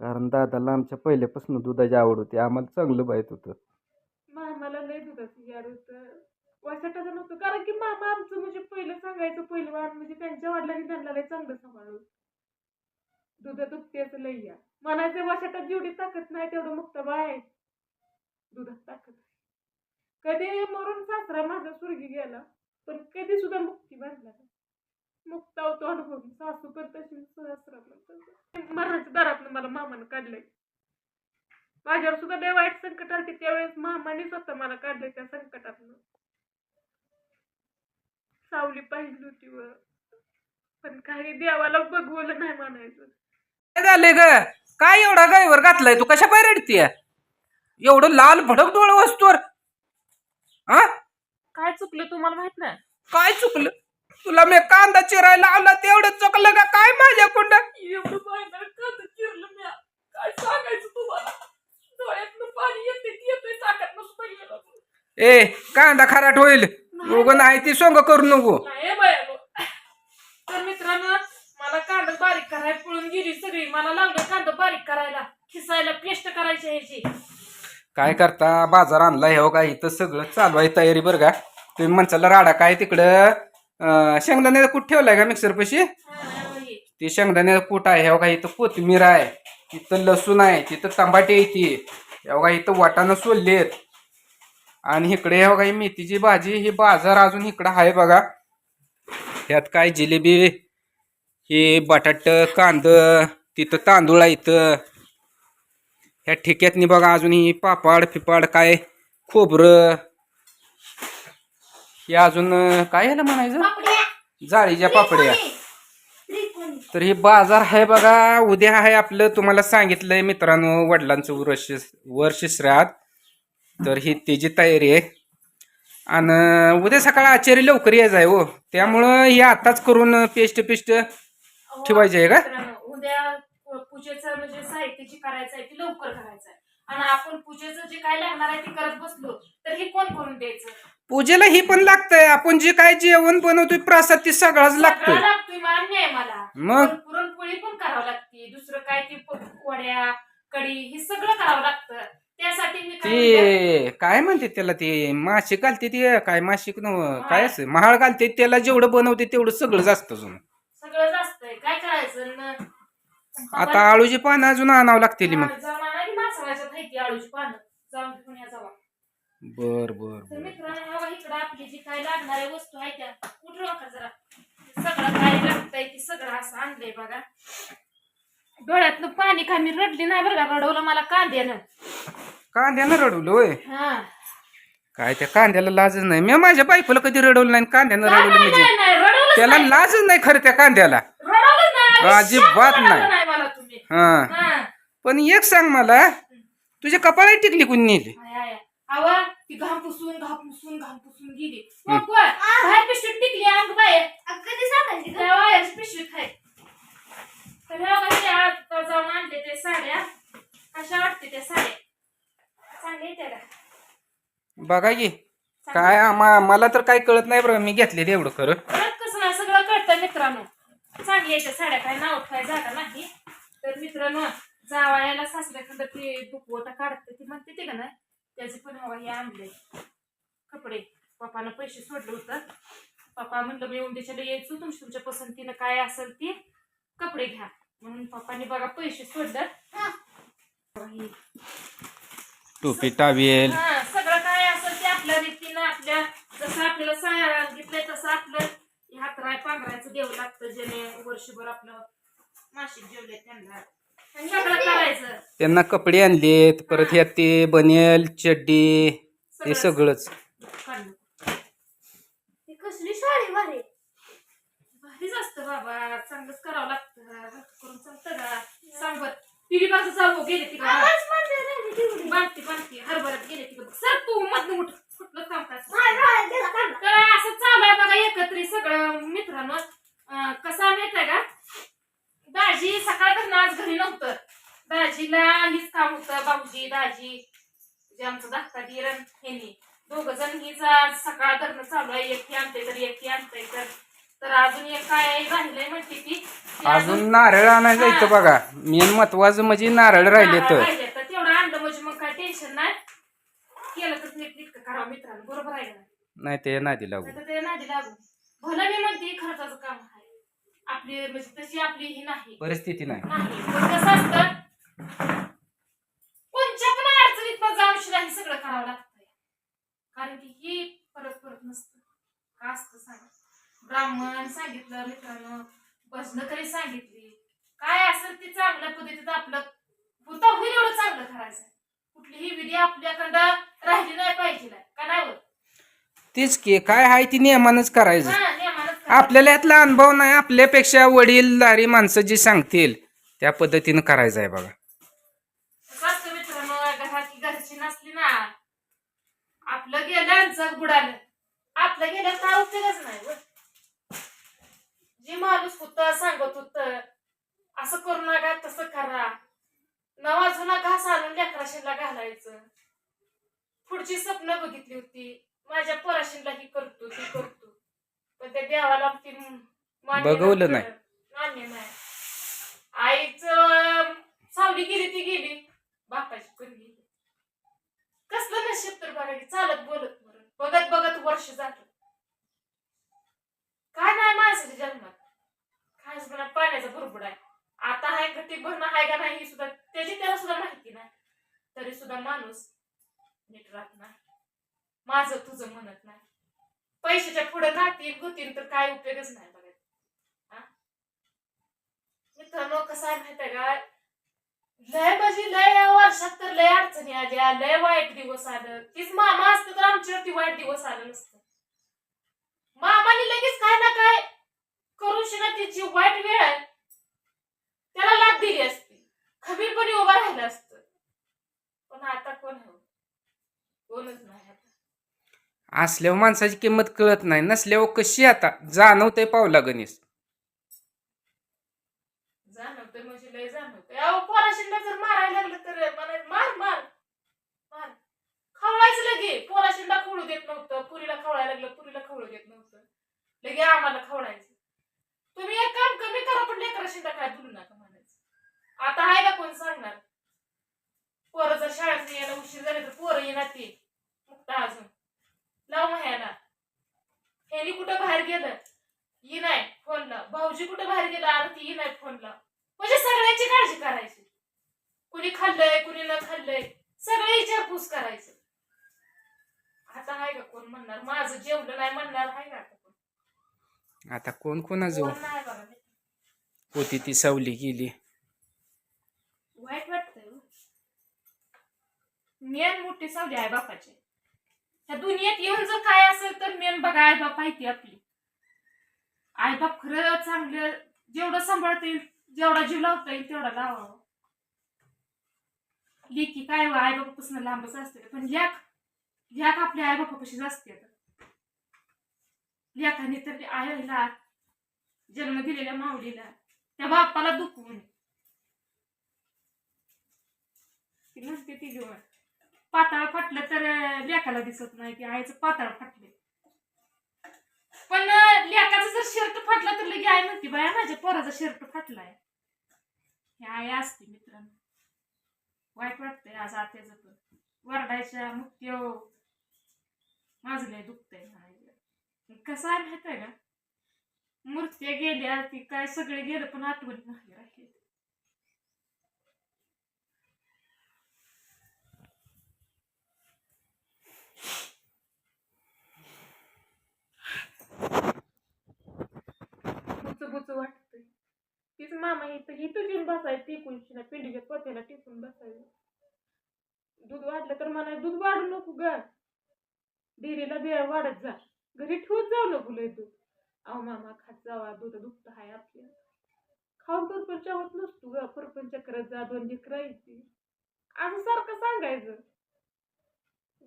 कारण दादाला आमच्या पहिल्यापासून दुधाची आवड होती. आम्हाला चांगलं माहीत होतं. मामाला लय दुधाचं याड होतं. वासाटाचं नव्हतं. कारण की मामा आमचं म्हणजे पहिलं सांगायचं पहिलं वाण म्हणजे त्यांच्या वडिलांनी त्यांना लय चांगलं सांभाळलं. दुधात दुखतेच लय या म्हणायचं वशाटात जेवढी ताकद नाही तेवढं मुक्त आहे. दुधात ताकद कधी मरून सासरा माझा सुरगी गेला पण कधी सुद्धा मुक्ती बांधला नाही. मुक्ता होतो अनुभव. सासू पण तशी सासरा पण मरणाच्या दारातनं मला मामानं काढलंय. माझ्यावर सुद्धा लय वाईट संकट आलते. त्यावेळेस मामाने स्वतः मला काढले त्या संकटातनं. सावली पाहिली होती व पण काही देवाला बघवलं नाही म्हणायचं. काय झालंय ग? काय एवढा गायवर घातलाय? तू कशा पाय रडतीय? एवढं लाल भडक डोळ वस्तूवर. हा काय चुकलं तुम्हाला माहीत नाही? काय चुकलं? तुला मी कांदा चिरायला लावला तेवढं चुकलं का काय माझ्याकडं एवढं पाहिलं कसं चिरलं मी काय सांगायचं तुम्हाला? डोळ्यातनं पाणी येते येते ताकद नसतं गेलं ए कांदा खराट होईल. उगं नाही ती सोंग करू नको. नाही बाया गो. तर मित्रांनो मला कांदा बारीक करायला पळून गेली सगळी. मला लागलं कांदा बारीक करायला. खिसायला पेस्ट करायची ह्याची. काय करता? बाजार आणला हे हो का? इथं सगळं चालू आहे तयारी बरं का? तुम्ही म्हणसाला राडा काय तिकडं? शेंगदाण्याचा कूट ठेवलाय का मिक्सर पशी? ते शेंगदाण्याचं कूट आहे. हे बघा इथं कोथिंबीर आहे तिथं लसूण आहे तिथं टमाटे येते हे बघा इथं वाटाणं सोललेत. आणि इकडे हे बघा ही मेथीची भाजी ही बाजार अजून इकडं आहे बघा. ह्यात काय जिलेबी हे बटाट कांद तिथं तांदूळ आहे इथं. ह्या ठेक्यातनी बघा अजून ही पापड फिपाड काय खोबरं हे अजून काय ह्याला म्हणायचं? जाळीच्या पापड्या. तर हे बाजार आहे बघा उद्या आहे आपलं तुम्हाला सांगितलंय मित्रांनो वडिलांचं वर्ष वर्ष श्राद्ध. तर ही त्याची तयारी आहे. आणि उद्या सकाळी आचार्य लवकर यायचं आहे हो. त्यामुळं हे आताच करून पेस्ट पेस्ट ठेवायची आहे का? उद्या पूजेचं म्हणजे साहित्य जे करायचं आहे ते लवकर करायचं आहे. आणि आपण पूजेचं जे काय लागणार आहे ते करत बसलो तर हे कोण करून द्यायचं? पूजेला ही पण लागतंय. आपण जे काय जेवण बनवतोय प्रसाद ते सगळाच लागतोय सगळं लागतोय. मान्य आहे मला. मग? पण पुरणपोळी पण करावं लागते. दुसरं काय ते प- वड्या कढी हे सगळं करावं लागतं. त्यासाठी मी काय म्हणते, ते काय म्हणते त्याला ते? माशी घालते ते? काय माशिक नव काय असं? महाळ घालते त्याला जेवढं बनवते तेवढं सगळं असतं अजून. सगळं जास्तंय. काय करायचं? न- आता आळूची पानं अजून आणावं लागतील मग. जाऊन माणसाच्या माहिती आळूची पानं. जाऊन घेऊन या जावा. बर बर तर बर. मित्रांनो इकडं आपली जी काय लागणाऱ्या वस्तू आहेत त्या. कुठं का जरा? सगळं काय लागतंय ती सगळं असं आणलंय बघा. डोळ्यातलं पाणी का मी रडली नाही बरं का? रडवलं मला कांद्यानं. कांद्यानं रडवलं होय? हा. काय त्या कांद्याला लाजच नाही. मी माझ्या बायकोला कधी रडवलं नाही कांद्यानं नाही, रडवलं नाही, म्हणजे? नाही, नाही, रडवलंच त्याला नाही. लाजच नाही खरं त्या कांद्याला. रडवलंच नाही. अजिबात नाही. नाही मला तुम्ही. हा. हा. पण एक सांग मला तुझ्या कपाळात टिकली कुणी नेली. आवा ती घाम पुसून घाम पुसून घाम पुसून गेली. मग वर, बाहेर पिशवीत टिकली अंग बाहेर. कधी सांगायची त्या बाहेरची पिशवीत आहे. तर ह्या बघा ते आता जाऊन आणले ते साड्या. कशा वाटते त्या साड्या? बघा की काय आम्हा- मला तर काय कळत नाही बरं मी घेतले एवढं खरं. परत कसं नाही सगळं कळतं मित्रांनो. चांगली साड्या काय नाव काय जागा नाही. तर मित्रांनो जावायला सासऱ्याखंड ते दुखवटा काढते ती म्हणते ते का नाही त्याचे पण हवा हे आणले. कपडे. पप्पानं पैसे सोडलं होतं. पप्पा म्हणलं मी उद्याच्याला यायचो तुमच्या तुमच्या पसंतीनं काय असेल ते कपडे घ्या. म्हणून पप्पानी बघा पैसे सोडलं. हे. टोपी टावेल. हा सगळं काय असेल ते आपल्या रीतीनं आपल्या जसं आपल्याला सांगितलंय तसं आपलं. हातराय पांघरायचं द्यावं लागतं ज्याने वर्षभर आपलं मासिक जेवले त्यांना. त्यांना कपडे आणलेत परत ह्यात ते बनेल चड्डी हे सगळंच. काढलं. ती कसली साडी भारी. भारीच असतं बाबा. चांगलंच करावं लागतं. करून चालतं का? सांग बर पिढी बाजू जाऊ गेले तिकडे. बांधते बांधते हरभऱ्यात गेले तिकडे सर तू मधनं उठ. कुठलं काम काय माझ्या डोळ्यात गेला कांदा. तर असं चालू आहे बघा एकत्रित सगळं मित्रांनो अं, कसं आहे माहीत आहे का दाजी सकाळपासून आज घरी नव्हतं दाजीला हीच काम होतं भाऊजी दाजी जे आमचं धाकटा दिरण ह्यांनी दोघ जण हीच आज सकाळ धरणं चालू आहे. एकटी आणते तर एकटी आणते तर. तर अजून एक काय राहिलंय म्हणते ती ती अजून नारळ आणायचं इथं बघा. मेन महत्वाचं म्हणजे नारळ राहिले तर राहिले तर तेवढं आणलं म्हणजे मग काय टेन्शन नाही. केलं तर नीट नीट करावं मित्रांनो. बरोबर आहे का नाही? नाही ते नादी लागू. नाहीतर ते नादी लागू. भलं मी म्हणते खर्चाचं काम आहे. आपली म्हणजे तशी आपली ही नाही. परिस्थिती नाही. नाही. पण कसं असतं कोणच्या पण अडचणीत मग जाऊन शिला हे सगळं करावं लागतंय कारण की ही परत परत नसतं. का असतं सांग? ब्राह्मण सांगितलं मित्रांनो. भजनकरी सांगितली. काय असेल ते चांगल्या पद्धतीत आपलं होता होईल एवढं चांगलं करायचं. कुठलीही विधी आपल्याकडं राहिली नाही पाहिजे का नाही होत? तेच की काय आहे ती नियमानच करायचं. नियमानच करायचं. आपल्याला यातला अनुभव नाही आपल्यापेक्षा वडीलधारी माणसं जी सांगतील त्या पद्धतीनं करायचं आहे बघा कसं असतं मित्रांनो घराची घरची नसली ना आपलं गेलं आणि जग बुडालं. आपलं गेलं काय उपयोगच नाही व. जे माणूस होत सांगत होत असं करू नका तसं करा. नवा जुना घास आणून लेकराशीला घालायचं. पुढची स्वप्न बघितली होती. माझ्या पोराशीला ही करतो ती करतो. पण त्या देवाला ती बघवलं नव्हतं. मान्य नाही. आईच सावली गेली ती गेली. बापाची पण बघा की चालत बोलत मरण बघत बघत वर्ष जात. काय नाही माणसाच्या जन्मात. काय म्हणा पाण्याचा भरपूर आहे. आता हाय घटी भरणं हाय का नाही सुद्धा त्याची त्याला सुद्धा माहिती नाही. तरी सुद्धा माणूस नीट राहत नाही. माझं तुझं म्हणत नाही. पैशाच्या पुढे नातील गुतील तर काय उपयोगच नाही बघा. मित्रांनो कसं आहे माहिती आहे का? लय म्हणजे लय या वर्षात तर लय अडचणी आल्या लय वाईट दिवस आलं. तीच मामा असतं तर आमच्यावरती वाईट दिवस आलं नसतं. मामाने लगेच काय ना काय करून शिना तिची वाईट वेळ आहे. त्याला लाभ दिली असती. खबीरपणे उभा राहिलं असतं. पण आता कोण हवं कोणच नाही असल्यावर माणसाची किंमत कळत नाही. नसल्यावर कशी आता? जाणवते पावला गणेश जाणवतंय म्हणजे लय जाणवतंय अहो पोराशीला जर मारायला लागलं तर म्हणायचं मार मार मार खवळायचं लगे पोराशीला खवळू देत नव्हतं पुरीला खवळायला लागलं पुरीला खवळू देत नव्हतं लगे आम्हाला खवडायचं. तुम्ही एक काम कमी करा पण लेकराशी काय बोलू नका म्हणायचं. आता आहे का कोण सांगणार? पोरं जर शाळेत यायला उशीर झाले तर पोरं येणार ते मुक्ता अजून. लाव ह्याला. ह्यानी कुठं बाहेर गेलं? ये नाही फोनला. भाऊजी कुठं बाहेर गेला? अरे ती ये नाही फोनला. म्हणजे सगळ्यांची काळजी करायची. कुणी खाल्लंय कुणी न खाल्लंय सगळे विचारपूस करायचं. आता आहे का कोण म्हणणार? माझं जेवलं नाही म्हणणार आहे का आता कोण? आता कोण बघा होती ती सावली गेली. वाईट वाटतंय हो. मेन मोठी सावली आहे बापाची. ह्या दुनियेत येऊन जर काय असेल तर मेन बघा आई बाप आहे ती आपली. आई बाप खरं चांगलं जेवढं सांभाळता येईल जेवढा जीव लावता येईल तेवढा लावावा लेकी काय आई बापापासून लांबच असते. पण लेख लेख आपल्या आई बापापाशीच असते लेखाने तर आईला जन्म दिलेल्या माऊलीला. त्या बापाला दुखवून. ती नसते ती घेऊन. पाताळ फाटलं तर लेखाला दिसत नाही. की आईचं पाताळ फाटले पण लेखाचा जर शर्ट फाटला तर लगे आई म्हणते बाया माझ्या पोराचा शर्ट फाटलाय. हे आई असते मित्रांनो. वाईट वाटतंय आज आत्याचं पण. वरडायच्या मुक्त्यो हो. माझं लय दुखतंय कसं आहे माहीत आहे का? मूर्त्या गेल्या ती काय सगळे गेलं पण आठवण नाही राहिले. बुच बुच वाटतंय. तीच मामा इथं ही तुझी बसायचं टिकून ना पिंडीच्या पोत्याला टिकून बसायचं. दूध वाढलं तर मला दूध वाढू नको ग. डेअरीला बिया वाढत जा. घरी ठेवत जाऊ नको लय दूध. अहो मामा खात जावा दूध दुखत आहे आपल्या. खाऊन परपंच होत नसतो ग परपंच करत जा दोन लेकरं असं सारखं सांगायचं.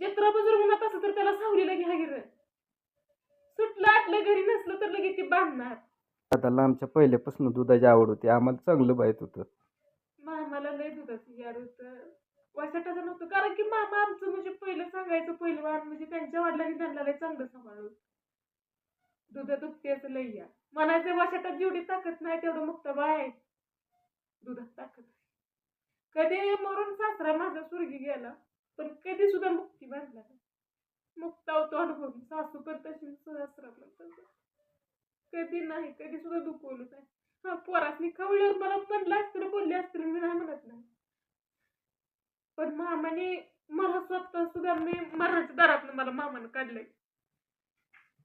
जत्रा बजूर म्हणत असं तर त्याला सावलीला घ्या गिर. सुटलं आटलं घरी नसलं तर लगेच ती बांधणार. दादाला आमच्या पहिल्यापासून दुधाची आवड होती. आम्हाला चांगलं माहीत होतं. मामाला लय दुधाचं याड होतं. वैसाटाचं नव्हतं. कारण की मामा आमचं म्हणजे पहिलं सांगायचं पहिलं वाण म्हणजे त्यांच्या वडिलांनी त्यांना लय चांगलं सांभाळलं. दुध दुखतेच लई या. म्हणायचं वशाटात जेवढी ताकद नाही तेवढं मुक्त बाय दुधात ताकद कधी मरून सासरा माझा स्वर्गी गेला पण कधी सुद्धा मुक्ती बांधला नाही. मुक्ता होतो अनुभव. सासू पण तशी सासरा पण तसं. कधी नाही कधी सुद्धा दुखवलं नाही. हा पोरासनी खवल्यावर मला म्हणलं असतं बोलले असतील मी नाही म्हणत नाही. मामाने मला स्वतः सुद्धा मी मरणाच्या दारातून मला मामानं काढलंय.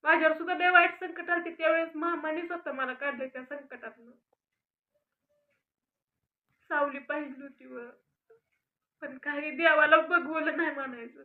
माझ्यावर सुद्धा लय वाईट संकट आले त्यावेळेस मामाने स्वतः मला काढलंय त्या संकटातनं. सावली पाहिजे होती व पण काही देवाला बघवलं नाही म्हणायचं.